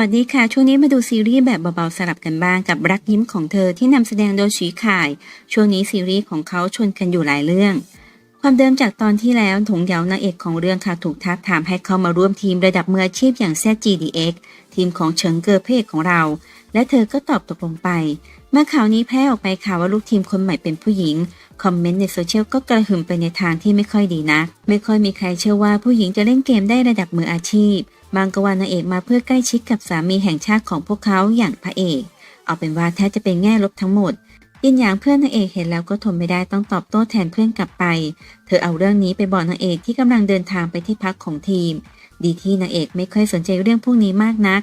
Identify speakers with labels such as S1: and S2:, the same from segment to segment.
S1: วัสดีค่ะ ช่วงนี้มาดูซีรีส์แบบเบาๆสลับกันบ้างกับรักยิ้มของเธอที่นำแสดงโดยชีข่าย ช่วงนี้ซีรีส์ของเขาชนกันอยู่หลายเรื่อง ความเดิมจากตอนที่แล้วถงเยานางเอกของเรื่องค่ะถูกทักถามให้เข้ามาร่วมทีมระดับมืออาชีพอย่าง ZGDX ทีมของเฉิงเกอเพกของเรา และเธอก็ตอบตกลงไป เมื่อข่าวนี้แพร่ออกไปค่ะว่าลูกทีมคนใหม่เป็นผู้หญิง คอมเมนต์ในโซเชียลก็กระหึ่มไปในทางที่ไม่ค่อยดีนักไม่ค่อยมีใครเชื่อว่าผู้หญิงจะเล่นเกมได้ระดับมืออาชีพ บางกว่านางเอกมาเพื่อใกล้ชิดกับสามีแห่งชาติของพวกเขาอย่างพระเอก เอาเป็นว่าแทบจะเป็นแง่ลบทั้งหมดยินหยางเพื่อนนางเอกเห็นแล้วก็ทนไม่ได้ต้องตอบโต้แทนเพื่อนกลับไป เธอเอาเรื่องนี้ไปบอกนางเอกที่กำลังเดินทางไปที่พักของทีม ดีที่นางเอกไม่ค่อยสนใจเรื่องพวกนี้มากนัก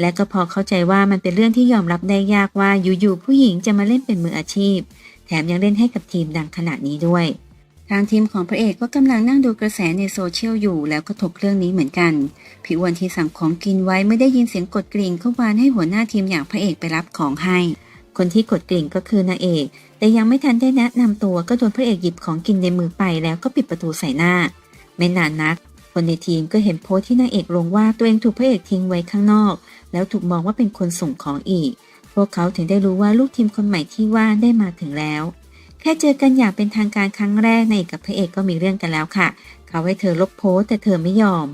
S1: และก็พอเข้าใจว่ามันเป็นเรื่องที่ยอมรับได้ยากว่าอยู่ๆผู้หญิงจะมาเล่นเป็นมืออาชีพ แถมยังเล่นให้กับทีมดังขนาดนี้ด้วย ทางทีมของพระเอกก็กำลังนั่งดูกระแสในโซเชียลอยู่แล้วก็ถกเรื่องนี้เหมือนกันพี่อ้วนที่สั่งของกินไว้ไม่ได้ยินเสียงกดกริ่งก็วานให้หัวหน้าทีมอย่างพระเอกไปรับของให้ คนที่กดกริ่งก็คือนางเอก แต่ยังไม่ทันได้แนะนำตัวก็โดนพระเอกหยิบของกินในมือไปแล้วก็ปิดประตูใส่หน้า ไม่นานนัก คนในทีมก็เห็นโพสที่นางเอกลงว่าตัวเองถูกพระเอกทิ้งไว้ข้างนอก แล้วถูกมองว่าเป็นคนส่งของอีก พวกเขาถึงได้รู้ว่าลูกทีมคนใหม่ที่ว่าได้มาถึงแล้ว แค่เจอกันอย่างเป็นทางการครั้งแรกนางเอกกับพระเอกก็มีเรื่องกันแล้วค่ะ เขาให้เธอลบโพสแต่เธอไม่ยอม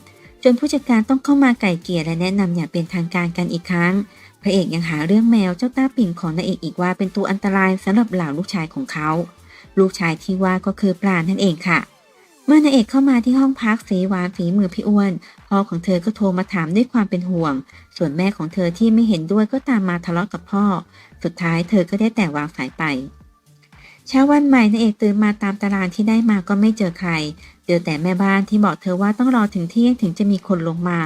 S1: จนผู้จัดการต้องเข้ามาไก่เกลี่ยและแนะนำอย่างเป็นทางการกันอีกครั้ง พระเอกยังหาเรื่องแมวเจ้าต้าปิ่งของนางเอกอีกว่าเป็นตัวอันตรายสำหรับเหล่าลูกชายของเขา ลูกชายที่ว่าก็คือปราณนั่นเองค่ะ เมื่อนางเอกเข้ามาที่ห้องพักสีหวานฝีมือพี่อ้วน พ่อของเธอก็โทรมาถามด้วยความเป็นห่วง ส่วนแม่ของเธอที่ไม่เห็นด้วยก็ตามมาทะเลาะกับพ่อ สุดท้ายเธอก็ได้แต่วางสายไป เช้าวันใหม่นางเอกตื่นมาตามตารางที่ได้มาก็ไม่เจอใคร เจอแต่แม่บ้านที่บอกเธอว่าต้องรอถึงเที่ยงถึงจะมีคนลงมา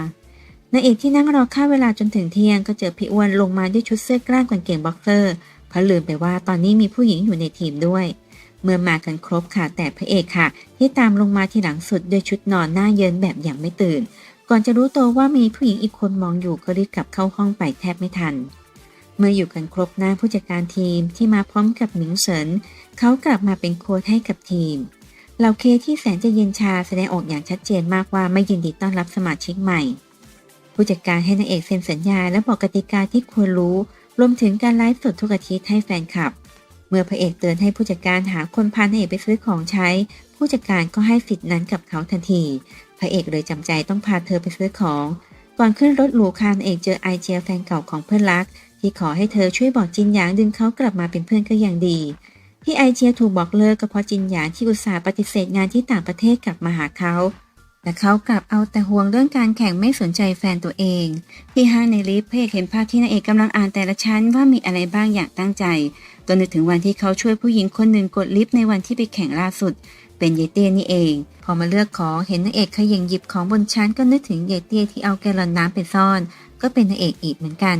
S1: นางเอกที่นั่งรอค่าเวลาจนถึงเที่ยงก็เจอพี่อ้วนลงมาด้วยชุดเสื้อกล้ามกางเกงบ็อกเซอร์เพราะลืมไปว่าตอนนี้มีผู้หญิงอยู่ในทีมด้วย เมื่อมากันครบค่ะแต่พระเอกค่ะ ที่ตามลงมาทีหลังสุดด้วยชุดนอนหน้าเยินแบบอย่างไม่ตื่น ก่อนจะรู้ตัวว่ามีผู้หญิงอีกคนมองอยู่ก็รีบกลับเข้าห้องไปแทบไม่ทัน เมื่ออยู่กันครบหน้าผู้จัดการทีมที่มาพร้อมกับหมิงเฉินเขากลับมาเป็นโค้ชให้กับทีมเหล่าเคที่แสนจะเย็นชาแสดงออกอย่างชัดเจนมากว่าไม่ยินดีต้อนรับสมาชิกใหม่ ผู้จัดการให้นางเอกเซ็นสัญญาและบอกกติกาที่ควรรู้ รวมถึงการไลฟ์สดทุกอาทิตย์ให้แฟนคลับ มื่อพระเอกเตือนให้ผู้จัดการหาคนพานางเอกไปซื้อของใช้ ผู้จัดการก็ให้สิทธินั้นกับเขาทันที พระเอกเลยจำใจต้องพาเธอไปซื้อของ ก่อนขึ้นรถหรูคานเอกเจอไอเจียแฟนเก่าของเพื่อนรัก ที่ขอให้เธอช่วยบอกจินหยางดึงเขากลับมาเป็นเพื่อนก็ยังดี ที่ไอเจียถูกบอกเลิกก็เพราะจินหยางที่อุตส่าห์ปฏิเสธงานที่ต่างประเทศกลับมาหาเขาแต่เขากลับเอาแต่ห่วงเรื่องการแข่งไม่สนใจแฟนตัวเอง ที่ห้างในลิฟต์พระเอกเห็นภาพที่นางเอกกำลังอ่านแต่ละชั้นว่ามีอะไรบ้างอย่างตั้งใจ จนนึกถึงวันที่เขาช่วยผู้หญิงคนหนึ่งกดลิฟต์ในวันที่ไปแข่งล่าสุด เป็นเยเตี้ยนี่เอง พอมาเลือกของเห็นนางเอกขย่งหยิบของบนชั้นก็นึกถึงเยเตี้ยที่เอาแกลลอนน้ำไปซ่อน ก็เป็นนางเอกอีกเหมือนกัน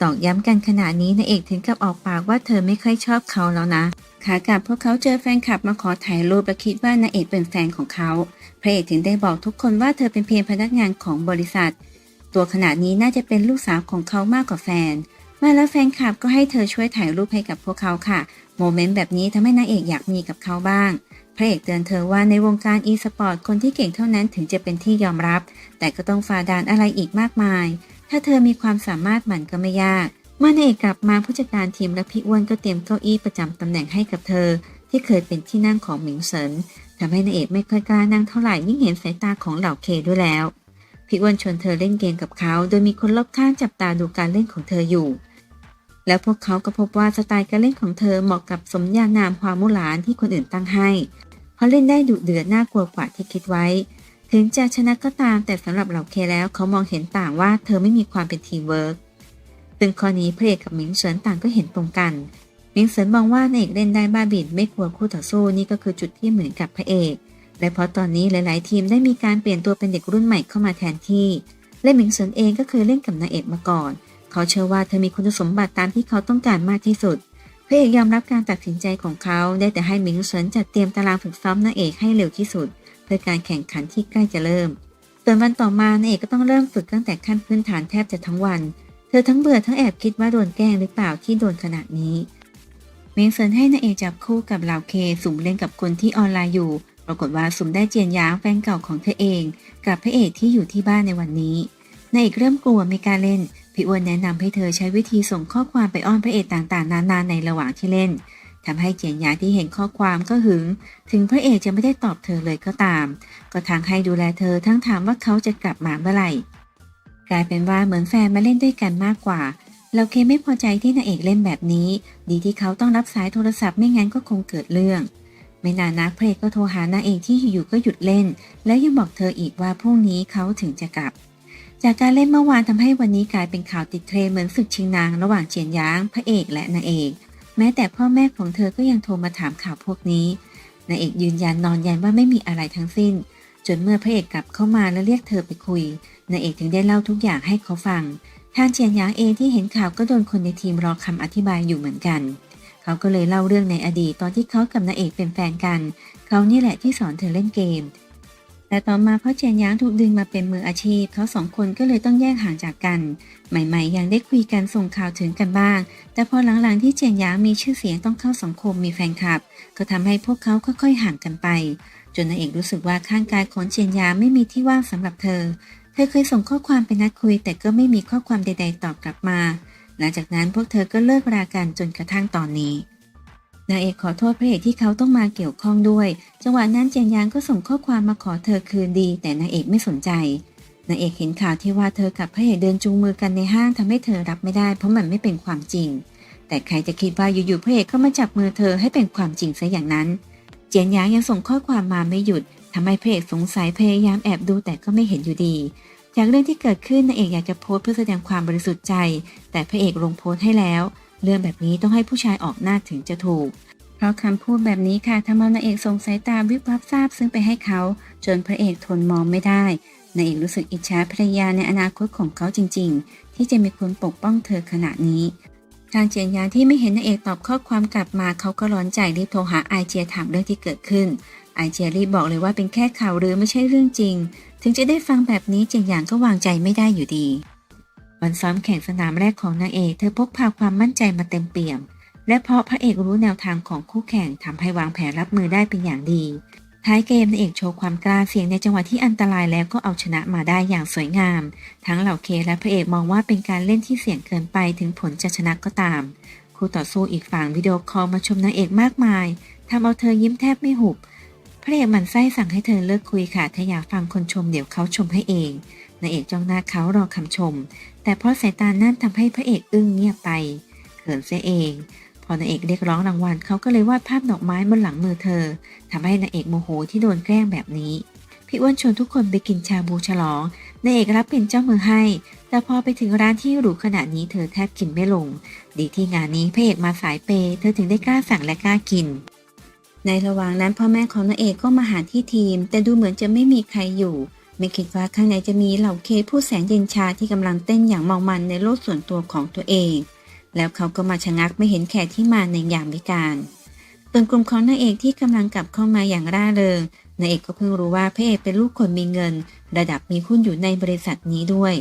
S1: ตอกย้ำกันขนาดนี้นางเอกถึงกับออกปากว่าเธอไม่ค่อยชอบเขาแล้วนะ ขากลับพวกเขาเจอแฟนคลับมาขอถ่ายรูปและคิดว่านางเอกเป็นแฟนของเขา พระเอกถึงได้บอกทุกคนว่าเธอเป็นเพียงพนักงานของบริษัท ตัวขนาดนี้น่าจะเป็นลูกสาวของเขามากกว่าแฟน มาแล้วแฟนคลับก็ให้เธอช่วยถ่ายรูปให้กับพวกเขาค่ะ โมเมนต์แบบนี้ทำให้นางเอกอยากมีกับเขาบ้างพระเอกเตือนเธอว่าในวงการอีสปอร์ตคนที่เก่งเท่านั้นถึงจะเป็นที่ยอมรับ แต่ก็ต้องฝ่าด่านอะไรอีกมากมาย ถ้าเธอมีความสามารถมันก็ไม่ยากเมื่อนางเอกกลับมาผู้จัดการทีมและพี่อ้วนก็เตรียมเก้าอี้ประจำตำแหน่งให้กับเธอ ที่เคยเป็นที่นั่งของหมิงเฉินทำให้นางเอกไม่ค่อยกล้านั่งเท่าไหร่ยิ่งเห็นสายตาของเหล่าเคด้วยแล้วพี่อ้วนชวนเธอเล่นเกมกับเขา โดยมีคนรอบข้างจับตาดูการเล่นของเธออยู่ แล้วพวกเขาก็พบว่าสไตล์การเล่นของเธอเหมาะกับสมญานามความมุหลานที่คนอื่นตั้งให้ เพราะเล่นได้ดุเดือดน่ากลัวกว่าที่คิดไว้ ถึงจะชนะก็ตามแต่สำหรับเหล่าเคแล้วเขามองเห็นต่างว่าเธอไม่มีความเป็นทีมเวิร์กซึ่งข้อนี้พระเอกกับหมิงเฉินต่างก็เห็นตรงกันหมิงเฉินมองว่านเอกเล่นได้บ้าบินไม่กลัวคู่ต่อสู้นี่ก็คือจุดที่เหมือนกับพระเอก และเพราะตอนนี้หลาย ๆ ทีมได้มีการเปลี่ยนตัวเป็นเด็กรุ่นใหม่เข้ามาแทนที่และหมิงเฉินเองก็เคยเล่นกับนางเอกมาก่อน เขาเชื่อว่าเธอมีคุณสมบัติตามที่เขาต้องการมากที่สุดพระเอกยอมรับการตัดสินใจของเขาได้แต่ให้หมิงเฉินจัดเตรียมตารางฝึกซ้อมนางเอกให้เร็วที่สุด เพื่อการแข่งขันที่ใกล้จะเริ่มส่วนวันต่อมานางเอกก็ต้องเริ่มฝึกตั้งแต่ขั้นพื้นฐานแทบจะทั้งวัน เธอทั้งเบื่อทั้งแอบคิดว่าโดนแกล้งหรือเปล่าที่โดนขนาดนี้หมิงเฉินให้นางเอกจับคู่กับเหล่าเคสุ่มเล่นกับคนที่ออนไลน์อยู่ ปรากฏว่าสุ่มได้เจียนยางแฟนเก่าของเธอเอง กับพระเอกที่อยู่ที่บ้านในวันนี้นนายเอกเริ่มกลัวไม่กล้าเล่น พี่อ้วนแนะนำให้เธอใช้วิธีส่งข้อความไปอ้อนพระเอกต่างๆ นานาในระหว่างที่เล่นทำให้เจียนหยาที่เห็นข้อความก็หึง ถึงพระเอกจะไม่ได้ตอบเธอเลยก็ตาม ก็ทางให้ดูแลเธอทั้งถามว่าเขาจะกลับมาเมื่อไหร่ กลายเป็นว่าเหมือนแฟนมาเล่นด้วยกันมากกว่าเราเคไม่พอใจที่นางเอกเล่นแบบนี้ ดีที่เขาต้องรับสายโทรศัพท์ไม่งั้นก็คงเกิดเรื่อง ไม่นานนักพระเอกก็โทรหานางเอกที่อยู่ๆก็หยุดเล่น แล้วยังบอกเธออีกว่าพรุ่งนี้เขาถึงจะกลับ จากการเล่นเมื่อวานทำให้วันนี้กลายเป็นข่าวติดเทรนเหมือนศึกชิงนางระหว่างเจียนหยางพระเอกและนางเอก แม้แต่พ่อแม่ของเธอก็ยังโทรมาถามข่าวพวกนี้นางเอกยืนยันนอนยันว่าไม่มีอะไรทั้งสิ้น จนเมื่อพระเอกกลับเข้ามาแล้วเรียกเธอไปคุยนางเอกถึงได้เล่าทุกอย่างให้เขาฟังทางเจียนหยางเองที่เห็นข่าวก็โดนคนในทีมรอคำอธิบายอยู่เหมือนกัน เขาก็เลยเล่าเรื่องในอดีตตอนที่เขากับนางเอกเป็นแฟนกัน เขานี่แหละที่สอนเธอเล่นเกม แต่ต่อมาเพราะเจียนหยางถูกดึงมาเป็นมืออาชีพเขาสองคนก็เลยต้องแยกห่างจากกัน ใหม่ๆ ยังได้คุยกันส่งข่าวถึงกันบ้าง แต่พอหลังๆที่เจียนหยางมีชื่อเสียงต้องเข้าสังคมมีแฟนคลับ ก็ทำให้พวกเขาค่อยๆห่างกันไป จนนางเอกรู้สึกว่าข้างกายของเจียนหยางไม่มีที่ว่างสำหรับเธอ เธอเคยส่งข้อความไปนัดคุย แต่ก็ไม่มีข้อความใด ๆ ตอบกลับมา หลังจากนั้นพวกเธอก็เลิกรากันจนกระทั่งตอนนี้ นางเอกขอโทษพระเอกที่เขาต้องมาเกี่ยวข้องด้วย จังหวะนั้นเจียนยางก็ส่งข้อความมาขอเธอคืนดี แต่นางเอกไม่สนใจนางเอกเห็นข่าวที่ว่าเธอกับพระเอกเดินจูงมือกันในห้างทำให้เธอรับไม่ได้ เพราะมันไม่เป็นความจริง แต่ใครจะคิดว่าอยู่ๆพระเอกก็มาจับมือเธอให้เป็นความจริงซะอย่างนั้น เจียนยางยังส่งข้อความมาไม่หยุดทำให้พระเอกสงสัยพยายามแอบดูแต่ก็ไม่เห็นอยู่ดีจากเรื่องที่เกิดขึ้นนางเอกอยากจะโพสเพื่อแสดงความบริสุทธิ์ใจ แต่พระเอกลงโพสต์ให้แล้ว เรื่องแบบนี้ต้องให้ผู้ชายออกหน้าถึงจะถูก เพราะคำพูดแบบนี้ค่ะทำเอานางเอกส่งสายตาวิบวับทราบซึ่งไปให้เขา จนพระเอกทนมองไม่ได้นางเอกรู้สึกอิจฉาภรรยาในอนาคตของเขาจริง ๆ ที่จะมีคนปกป้องเธอขณะนี้ ทางเจียนยางที่ไม่เห็นนางเอกตอบข้อความกลับมาเขาก็ร้อนใจรีบโทรหาไอเจียถามเรื่องที่เกิดขึ้นไอเจียรีบบอกเลยว่าเป็นแค่ข่าวหรือไม่ใช่เรื่องจริง ถึงจะได้ฟังแบบนี้เจียนยางก็วางใจไม่ได้อยู่ดี วันซ้อมแข่งสนามแรกของนางเอกเธอพกพาความมั่นใจมาเต็มเปี่ยม และเพราะพระเอกรู้แนวทางของคู่แข่งทำให้วางแผนรับมือได้เป็นอย่างดี ท้ายเกมนางเอกโชว์ความกล้าเสี่ยงในจังหวะที่อันตรายแล้วก็เอาชนะมาได้อย่างสวยงาม ทั้งเหล่าเคและพระเอกมองว่าเป็นการเล่นที่เสี่ยงเกินไปถึงผลจะชนะก็ตาม คู่ต่อสู้อีกฝั่งวิดีโอคอลมาชมนางเอกมากมายทำเอาเธอยิ้มแทบไม่หุบพระเอกมันไส้สั่งให้เธอเลิกคุยค่ะถ้าอยากฟังคนชมเดี๋ยวเขาชมให้เอง นางเอกจ้องหน้าเขารอคำชม แต่เพราะสายตานั่นทำให้พระเอกอึ้งเงียบไปเขินเสียเอง พอนางเอกเรียกร้องรางวัลเขาก็เลยวาดภาพดอกไม้บนหลังมือเธอทำให้นางเอกโมโหที่โดนแกล้งแบบนี้ พี่อ้วนชวนทุกคนไปกินชาบูฉลองนางเอกรับเป็นเจ้ามือให้ แต่พอไปถึงร้านที่หรูขนาดนี้เธอแทบกินไม่ลง ดีที่งานนี้พระเอกมาสายเปย์เธอถึงได้กล้าสั่งและกล้ากินในระหว่างนั้นพ่อแม่ของนางเอกก็มาหาที่ทีม แต่ดูเหมือนจะไม่มีใครอยู่ ไม่คิดว่าข้างในจะมีเหล่าเคผู้แสนเย็นชาที่กำลังเต้นอย่างเมามันในโลกส่วนตัวของตัวเอง แล้วเขาก็มาชะงักไม่เห็นแขกที่มาในยามวิการส่วนกลุ่มของนางเอกที่กำลังกลับเข้ามาอย่างร่าเริงนางเอกก็เพิ่งรู้ว่าพระเอกเป็นลูกคนมีเงิน ระดับมีหุ้นอยู่ในบริษัทนี้ด้วย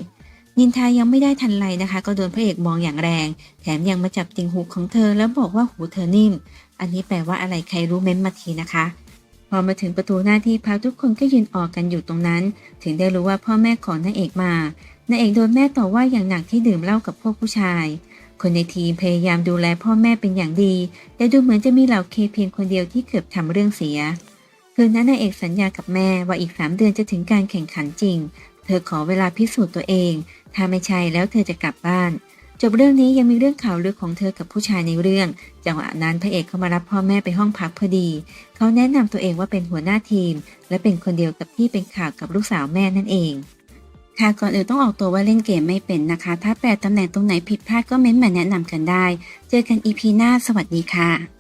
S1: นินทายังไม่ได้ทันไรนะคะ ก็โดนพระเอกมองอย่างแรง แถมยังมาจับติงหูของเธอแล้วบอกว่าหูเธอนิ่ม อันนี้แปลว่าอะไรใครรู้เม้นมาทีนะคะ พอมาถึงประตูหน้าที่พักทุกคนก็ยืนออกกันอยู่ตรงนั้น ถึงได้รู้ว่าพ่อแม่ของนางเอกมานางเอกโดนแม่ต่อว่าอย่างหนักที่ดื่มเหล้ากับพวกผู้ชาย คนในทีมพยายามดูแลพ่อแม่เป็นอย่างดี แต่ดูเหมือนจะมีเหล่าเคเพียงคนเดียวที่เกือบทำเรื่องเสีย คืนนั้นนางเอกสัญญากับแม่ว่าอีกสามเดือนจะถึงการแข่งขันจริง เธอขอเวลาพิสูจน์ตัวเอง ถ้าไม่ใช่แล้วเธอจะกลับบ้าน จบเรื่องนี้ยังมีเรื่องข่าวลือของเธอกับผู้ชายในเรื่อง จังหวะนั้นพระเอกเข้ามารับพ่อแม่ไปห้องพักพอดี เขาแนะนำตัวเองว่าเป็นหัวหน้าทีม และเป็นคนเดียวกับที่เป็นข่าวกับลูกสาวแม่นั่นเอง ค่ะก่อนอื่นต้องออกตัวว่าเล่นเกมไม่เป็นนะคะ ถ้าแปลตำแหน่งตรงไหนผิดพลาดก็เม้นต์มาแนะนำกันได้ เจอกันอีพีหน้าสวัสดีค่ะ